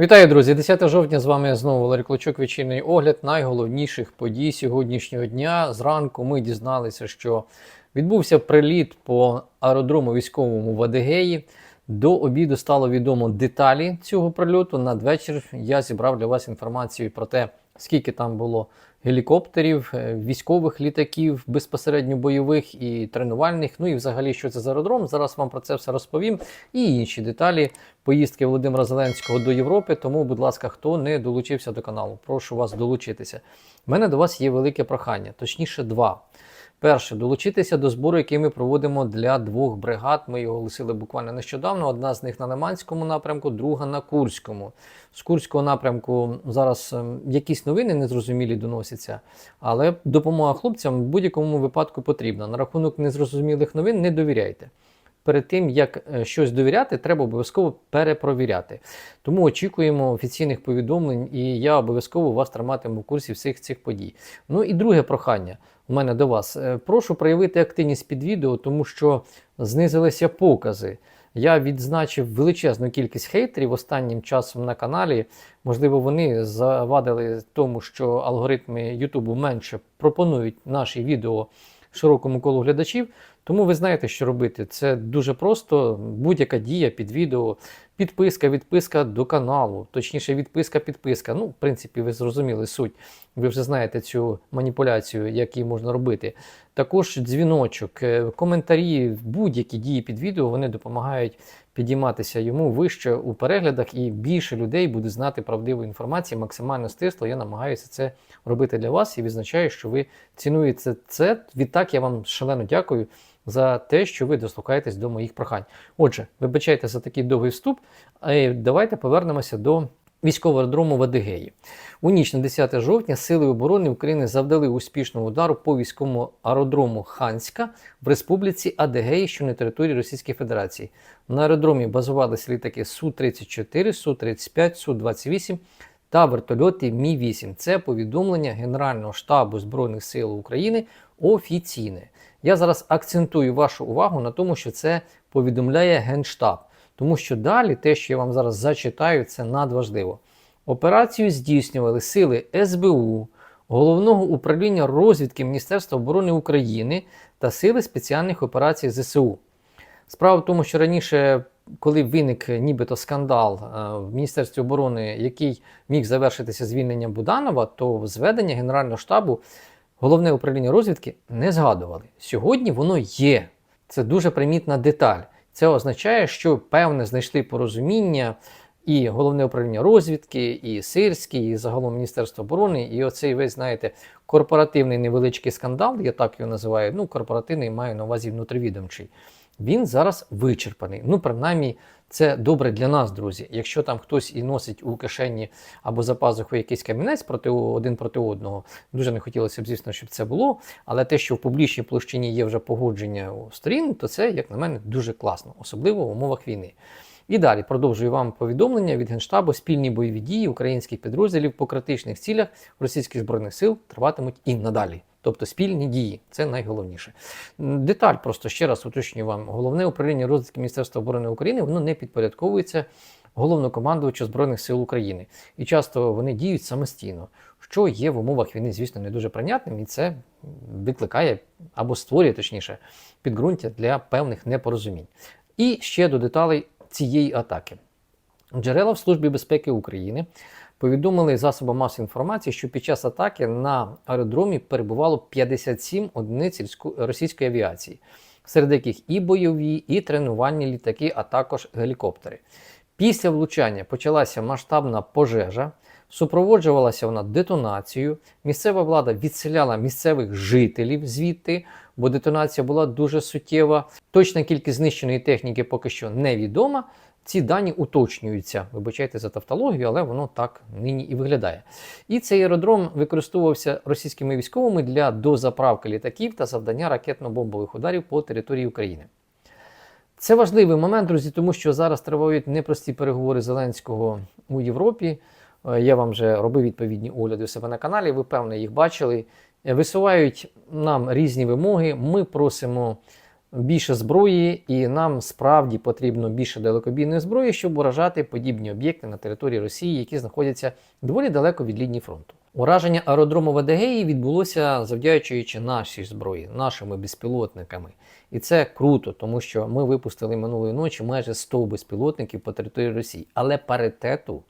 Вітаю, друзі! 10 жовтня з вами знову Валерій Клочок. Вечірний огляд найголовніших подій сьогоднішнього дня. Зранку ми дізналися, що відбувся приліт по аеродрому військовому в Адигеї. До обіду стало відомо деталі цього прильоту. Надвечір я зібрав для вас інформацію про те, скільки там було гелікоптерів, е, військових літаків, безпосередньо бойових і тренувальних. Ну і взагалі, що це за аеродром. Зараз вам про це все розповім. І інші деталі поїздки Володимира Зеленського до Європи. Тому, будь ласка, хто не долучився до каналу, прошу вас долучитися. У мене до вас є велике прохання, точніше, два. Перше, долучитися до збору, який ми проводимо для двох бригад. Ми його оголосили буквально нещодавно. Одна з них на Лиманському напрямку, друга на Курському. З Курського напрямку зараз ем, якісь новини незрозумілі доносяться, але допомога хлопцям в будь-якому випадку потрібна. На рахунок незрозумілих новин не довіряйте. Перед тим як е, щось довіряти, треба обов'язково перепровіряти. Тому очікуємо офіційних повідомлень, і я обов'язково вас триматиму в курсі всіх цих подій. Ну і друге прохання у мене до вас. Е, Прошу проявити активність під відео, тому що знизилися покази. Я відзначив величезну кількість хейтерів останнім часом на каналі. Можливо, вони завадили тому, що алгоритми Ютубу менше пропонують наші відео широкому колу глядачів. Тому ви знаєте, що робити. Це дуже просто. Будь-яка дія під відео, підписка, відписка до каналу, точніше, відписка, підписка. Ну, в принципі, ви зрозуміли суть. Ви вже знаєте цю маніпуляцію, як її можна робити. Також дзвіночок, е, коментарі, будь-які дії під відео вони допомагають підійматися йому вище у переглядах, і більше людей буде знати правдиву інформацію. Максимально стисло. Я намагаюся це робити для вас і відзначаю, що ви цінуєте це. Відтак я вам шалено дякую за те, що ви дослухаєтесь до моїх прохань. Отже, вибачайте за такий довгий вступ. а Давайте повернемося до військового аеродрому в Адигеї. У ніч на 10 жовтня Сили оборони України завдали успішного удару по військовому аеродрому Ханська в Республіці Адигеї, що на території Російської Федерації. На аеродромі базувалися літаки Су-34, Су-35, Су-28 та вертольоти Мі-8. Це повідомлення Генерального штабу Збройних сил України офіційне. Я зараз акцентую вашу увагу на тому, що це повідомляє Генштаб. Тому що далі те, що я вам зараз зачитаю, це надважливо. Операцію здійснювали сили СБУ, Головного управління розвідки Міністерства оборони України та Сили спеціальних операцій ЗСУ. Справа в тому, що раніше, коли виник нібито скандал е, в Міністерстві оборони, який міг завершитися звільненням Буданова, то зведення Генерального штабу головне управління розвідки не згадували. Сьогодні воно є. Це дуже примітна деталь. Це означає, що певне знайшли порозуміння і головне управління розвідки, і Сирський, і загалом Міністерство оборони, і оцей весь, знаєте, корпоративний невеличкий скандал, я так його називаю. Ну, корпоративний маю на увазі внутривідомчий. Він зараз вичерпаний. Ну, принаймні, це добре для нас, друзі. Якщо там хтось і носить у кишені або за пазухою якийсь камінець проти один проти одного, дуже не хотілося б, звісно, щоб це було. Але те, що в публічній площині є вже погодження сторін, то це, як на мене, дуже класно, особливо в умовах війни. І далі продовжую вам повідомлення від Генштабу спільні бойові дії українських підрозділів по критичних цілях російських збройних сил триватимуть і надалі. Тобто спільні дії, це найголовніше. Деталь просто ще раз уточнюю вам. Головне управління розвідки Міністерства оборони України воно не підпорядковується головнокомандувачу Збройних сил України. І часто вони діють самостійно, що є в умовах війни, звісно, не дуже прийнятним, і це викликає або створює точніше підґрунтя для певних непорозумінь. І ще до деталей цієї атаки. Джерела в Службі безпеки України повідомили засобам масової інформації, що під час атаки на аеродромі перебувало 57 одиниць російської авіації, серед яких і бойові, і тренувальні літаки, а також гелікоптери. Після влучання почалася масштабна пожежа, супроводжувалася вона детонацією. Місцева влада відселяла місцевих жителів звідти, бо детонація була дуже суттєва. Точна кількість знищеної техніки поки що невідома. Ці дані уточнюються, вибачайте за тавтологію, але воно так нині і виглядає. І цей аеродром використовувався російськими військовими для дозаправки літаків та завдання ракетно-бомбових ударів по території України. Це важливий момент, друзі, тому що зараз тривають непрості переговори Зеленського у Європі. Е, Я вам вже робив відповідні огляди у себе на каналі, ви певно їх бачили. Е, Висувають нам різні вимоги. Ми просимо більше зброї, і нам справді потрібно більше далекобійної зброї, щоб уражати подібні об'єкти на території Росії, які знаходяться доволі далеко від лінії фронту. Ураження аеродрому в відбулося завдячуючи нашій зброї, нашими безпілотниками. І це круто, тому що ми випустили минулої ночі майже 100 безпілотників по території Росії. Але паритету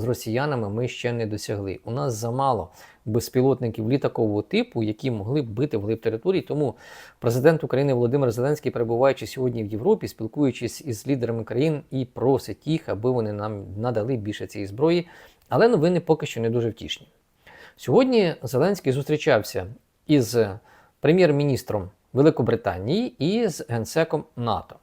з росіянами ми ще не досягли. У нас замало безпілотників літакового типу, які могли б бити вглиб території. Тому президент України Володимир Зеленський, перебуваючи сьогодні в Європі, спілкуючись із лідерами країн, і просить їх, аби вони нам надали більше цієї зброї. Але новини поки що не дуже втішні. Сьогодні Зеленський зустрічався із прем'єр-міністром Великобританії і з генсеком НАТО.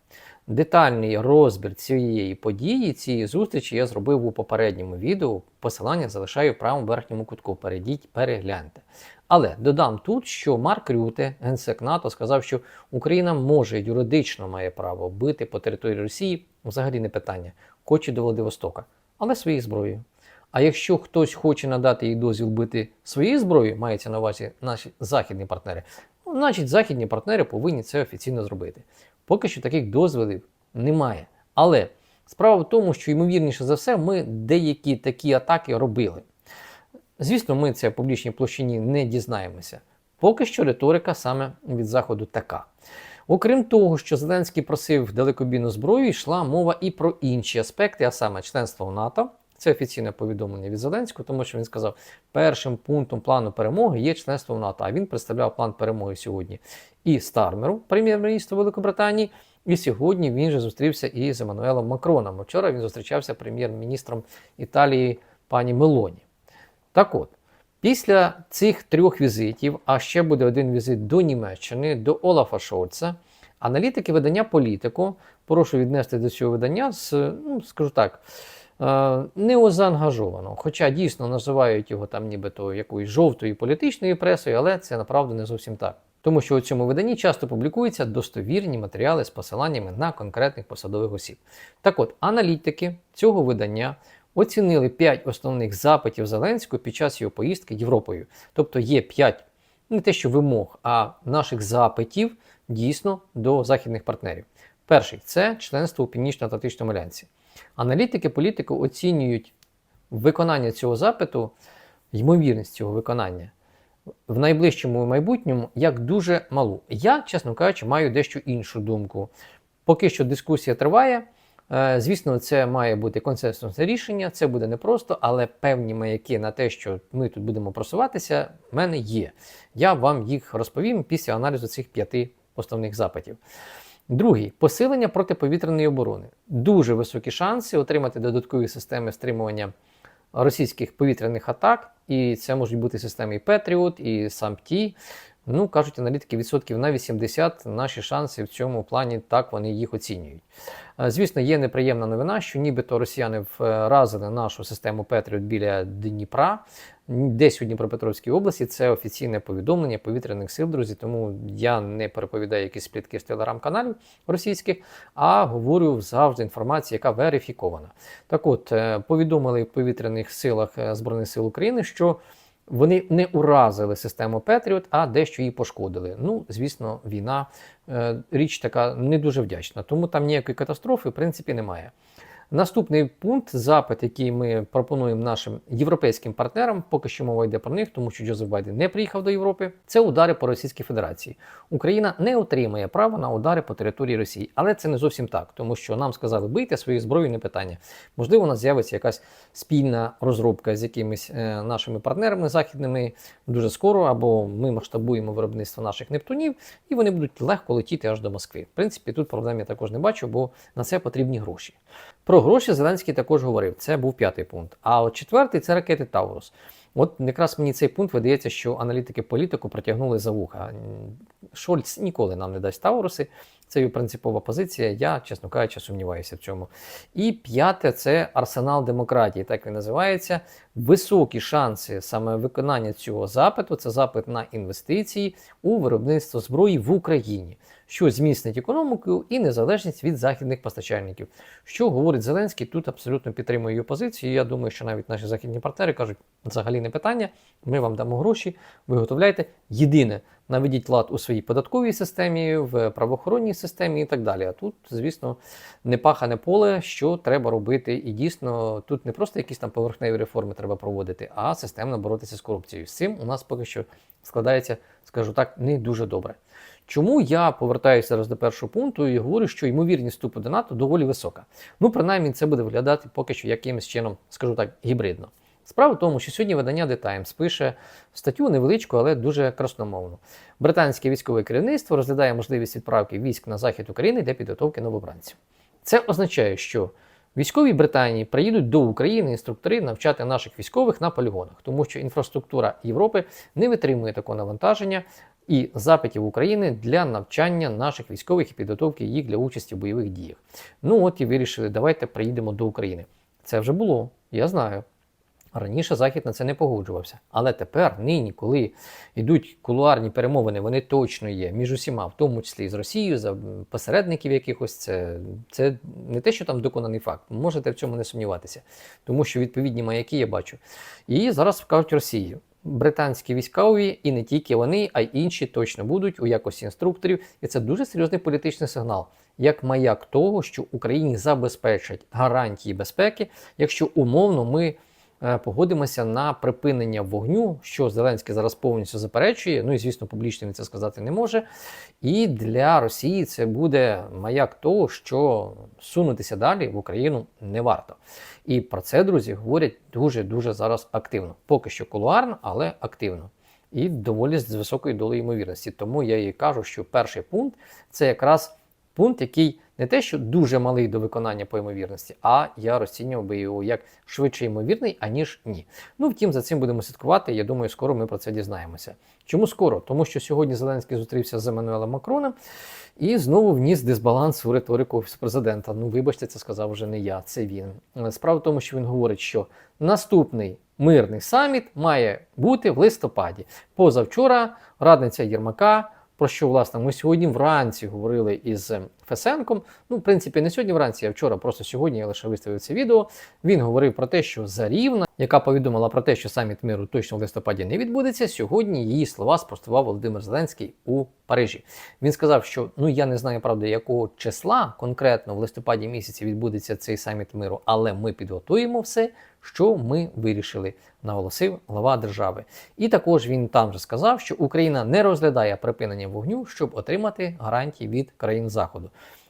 Детальний розбір цієї події, цієї зустрічі я зробив у попередньому відео. Посилання залишаю в правому верхньому кутку. Перейдіть, перегляньте. Але додам тут, що Марк Рюте, генсек НАТО, сказав, що Україна може юридично має право бити по території Росії, взагалі не питання, хоче до Владивостока, але своєю зброєю. А якщо хтось хоче надати їй дозвіл бити своєю зброєю, мається на увазі наші західні партнери, ну, значить західні партнери повинні це офіційно зробити. Поки що таких дозволів немає. Але справа в тому, що ймовірніше за все, ми деякі такі атаки робили. Звісно, ми це в публічній площині не дізнаємося. Поки що риторика саме від Заходу така. Окрім того, що Зеленський просив далекобійну зброю, йшла мова і про інші аспекти, а саме членство в НАТО. Це офіційне повідомлення від Зеленського, тому що він сказав, першим пунктом плану перемоги є членство в НАТО. А він представляв план перемоги сьогодні і Стармеру, прем'єр-міністру Великобританії. І сьогодні він же зустрівся і з Еммануелом Макроном. Вчора він зустрічався прем'єр-міністром Італії пані Мелоні. Так от, після цих трьох візитів, а ще буде один візит до Німеччини, до Олафа Шольца, аналітики видання політику, прошу віднести до цього видання з, ну, скажу так, неозаангажовано. Хоча дійсно називають його там нібито якоюсь жовтою політичною пресою, але це направду не зовсім так. Тому що у цьому виданні часто публікуються достовірні матеріали з посиланнями на конкретних посадових осіб. Так от, аналітики цього видання оцінили 5 основних запитів Зеленського під час його поїздки Європою. Тобто є 5 не те, що вимог, а наших запитів дійсно до західних партнерів. Перший це членство у Північно-Атлантичному альянсі. Аналітики політики оцінюють виконання цього запиту, ймовірність цього виконання в найближчому майбутньому як дуже малу. Я, чесно кажучи, маю дещо іншу думку. Поки що дискусія триває. Е, Звісно, це має бути консенсусне рішення, це буде непросто, але певні маяки на те, що ми тут будемо просуватися, в мене є. Я вам їх розповім після аналізу цих п'яти основних запитів. Другий посилення протиповітряної оборони. Дуже високі шанси отримати додаткові системи стримування російських повітряних атак, і це можуть бути системи і Patriot, і SAMP-T. Ну, кажуть аналітики, відсотків на 80 наші шанси в цьому плані так вони їх оцінюють. Е, Звісно, є неприємна новина, що нібито росіяни вразили нашу систему Patriot біля Дніпра, десь у Дніпропетровській області. Це офіційне повідомлення повітряних сил, друзі. Тому я не переповідаю якісь сплітки з телеграм-каналів російських, а говорю завжди інформацію, яка верифікована. Так от, е, повідомили в повітряних силах е, Збройних сил України, що вони не уразили систему Петріот, а дещо її пошкодили. Ну, звісно, війна е, річ така не дуже вдячна, тому там ніякої катастрофи, в принципі, немає. Наступний пункт, запит, який ми пропонуємо нашим європейським партнерам, поки що мова йде про них, тому що Джозеф Байден не приїхав до Європи. Це удари по Російській Федерації. Україна не отримає права на удари по території Росії, але це не зовсім так, тому що нам сказали бийте свою зброю, не питання. Можливо, у нас з'явиться якась спільна розробка з якимись е, нашими партнерами західними дуже скоро, або ми масштабуємо виробництво наших нептунів, і вони будуть легко летіти аж до Москви. В принципі, тут проблем я також не бачу, бо на це потрібні гроші. Про гроші Зеленський також говорив. Це був п'ятий пункт. А от четвертий це ракети Таурус. От якраз мені цей пункт видається, що аналітики політику протягнули за вуха. Шольц ніколи нам не дасть Тауруси. Це його принципова позиція. Я, чесно кажучи, сумніваюся в цьому. І п'яте це арсенал демократії, так він називається. Високі шанси саме виконання цього запиту це запит на інвестиції у виробництво зброї в Україні, що зміцнить економіку і незалежність від західних постачальників. Що говорить Зеленський, тут абсолютно підтримує його позицію. Я думаю, що навіть наші західні партнери кажуть, взагалі єдине питання. Ми вам дамо гроші, виготовляйте. Єдине, наведіть лад у своїй податковій системі, в правоохоронній системі і так далі. А тут, звісно, не пахане поле, що треба робити. І дійсно, тут не просто якісь там поверхневі реформи треба проводити, а системно боротися з корупцією. З цим у нас поки що складається, скажу так, не дуже добре. Чому я повертаюся зараз до першого пункту і говорю, що ймовірність вступу до НАТО доволі висока. Ну, принаймні, це буде виглядати поки що якимось чином, скажу так, гібридно. Справа в тому, що сьогодні видання The Times пише статтю невеличку, але дуже красномовну. Британське військове керівництво розглядає можливість відправки військ на захід України для підготовки новобранців. Це означає, що військові Британії приїдуть до України інструктори навчати наших військових на полігонах, тому що інфраструктура Європи не витримує такого навантаження і запитів України для навчання наших військових і підготовки їх для участі в бойових діях. Ну от і вирішили, давайте приїдемо до України. Це вже було, я знаю. Раніше Захід на це не погоджувався. Але тепер, нині, коли йдуть кулуарні перемовини, вони точно є між усіма, в тому числі з Росією, за посередників якихось, це, це не те, що там доконаний факт. Можете в цьому не сумніватися, тому що відповідні маяки я бачу. І зараз вкажуть Росії. Британські військові і не тільки вони, а й інші точно будуть у якості інструкторів. І це дуже серйозний політичний сигнал, як маяк того, що Україні забезпечать гарантії безпеки, якщо умовно ми погодимося на припинення вогню, що Зеленський зараз повністю заперечує. Ну і звісно, публічно він це сказати не може. І для Росії це буде маяк того, що сунутися далі в Україну не варто. І про це, друзі, говорять дуже-дуже зараз активно. Поки що кулуарно, але активно. І доволі з високою долею ймовірності. Тому я і кажу, що перший пункт це якраз пункт, який не те, що дуже малий до виконання по ймовірності, а я розцінював би його як швидше ймовірний, аніж ні. Ну, втім, за цим будемо слідкувати. Я думаю, скоро ми про це дізнаємося. Чому скоро? Тому що сьогодні Зеленський зустрівся з Еммануелем Макроном і знову вніс дисбаланс у риторику офісу президента. Ну, вибачте, це сказав вже не я, це він. Справа в тому, що він говорить, що наступний мирний саміт має бути в листопаді. Позавчора радниця Єрмака. Про що, власне, ми сьогодні вранці говорили із Фесенком. Ну, в принципі, не сьогодні вранці, а вчора, просто сьогодні я лише виставив це відео. Він говорив про те, що Зарівна, яка повідомила про те, що саміт миру точно в листопаді не відбудеться. Сьогодні її слова спростував Володимир Зеленський у Парижі. Він сказав, що ну я не знаю правда, якого числа конкретно в листопаді місяці відбудеться цей саміт миру, але ми підготуємо все, що ми вирішили, наголосив глава держави. І також він там же сказав, що Україна не розглядає припинення вогню, щоб отримати гарантії від країн Заходу.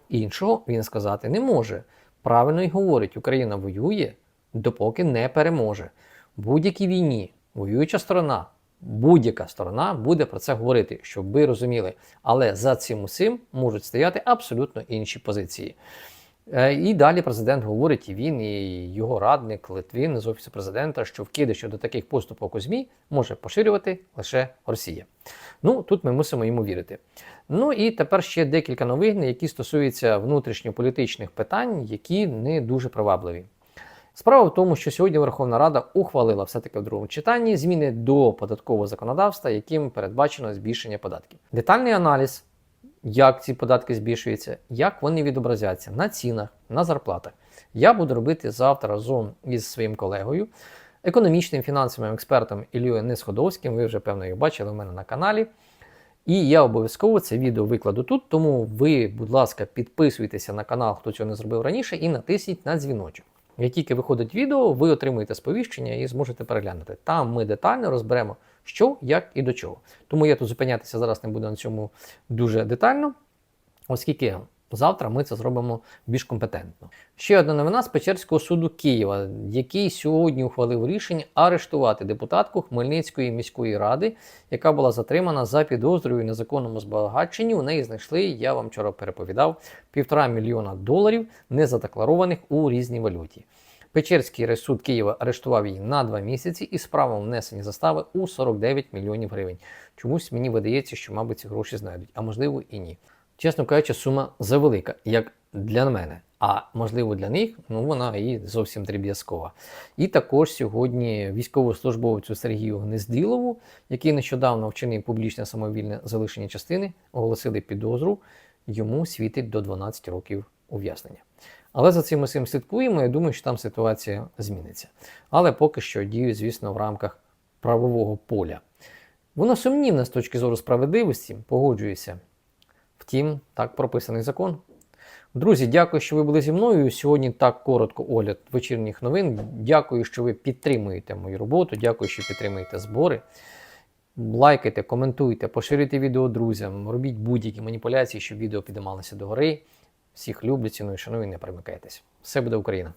Іншого він сказати не може. Правильно й говорить, Україна воює, допоки не переможе. В будь-якій війні воююча сторона, будь-яка сторона буде про це говорити, щоб ви розуміли. Але за цим усім можуть стояти абсолютно інші позиції. Е, І далі президент говорить, і він, і його радник Литвин з офісу президента, що вкиди щодо таких поступок у ЗМІ може поширювати лише Росія. Ну тут ми мусимо йому вірити. Ну і тепер ще декілька новин, які стосуються внутрішньополітичних питань, які не дуже привабливі. Справа в тому, що сьогодні Верховна Рада ухвалила все-таки в другому читанні зміни до податкового законодавства, яким передбачено збільшення податків. Детальний аналіз, як ці податки збільшуються, як вони відобразяться на цінах, на зарплатах. Я буду робити завтра разом із своїм колегою, економічним фінансовим експертом Ілією Несходовським. Ви вже певно його бачили у мене на каналі. І я обов'язково це відео викладу тут, тому ви, будь ласка, підписуйтеся на канал, хто цього не зробив раніше, і натисніть на дзвіночок. Як тільки виходить відео, ви отримуєте сповіщення і зможете переглянути. Там ми детально розберемо, що, як і до чого. Тому я тут зупинятися зараз не буду на цьому дуже детально, оскільки завтра ми це зробимо більш компетентно. Ще одна новина з Печерського суду Києва, який сьогодні ухвалив рішення арештувати депутатку Хмельницької міської ради, яка була затримана за підозрою незаконному збагаченні. У неї знайшли, я вам вчора переповідав, півтора мільйона доларів, незадекларованих у різній валюті. Печерський райсуд Києва арештував її на два місяці і справа внесені застави у 49 мільйонів гривень. Чомусь мені видається, що, мабуть, ці гроші знайдуть, а можливо і ні. Чесно кажучи, сума завелика, як для мене. А можливо для них, ну вона і зовсім дріб'язкова. І також сьогодні військовослужбовцю Сергію Гнездилову, який нещодавно вчинив публічне самовільне залишення частини, оголосили підозру, йому світить до 12 років ув'язнення. Але за цим усім слідкуємо. Я думаю, що там ситуація зміниться. Але поки що дію, звісно, в рамках правового поля. Воно сумнівне з точки зору справедливості, погоджуюся. Втім, так прописаний закон. Друзі, дякую, що ви були зі мною. Сьогодні так коротко огляд вечірніх новин. Дякую, що ви підтримуєте мою роботу. Дякую, що підтримуєте збори. Лайкайте, коментуйте, поширюйте відео друзям, робіть будь-які маніпуляції, щоб відео підіймалося догори. Всіх люблю, ціную, шаную, не примикайтесь. Все буде Україна!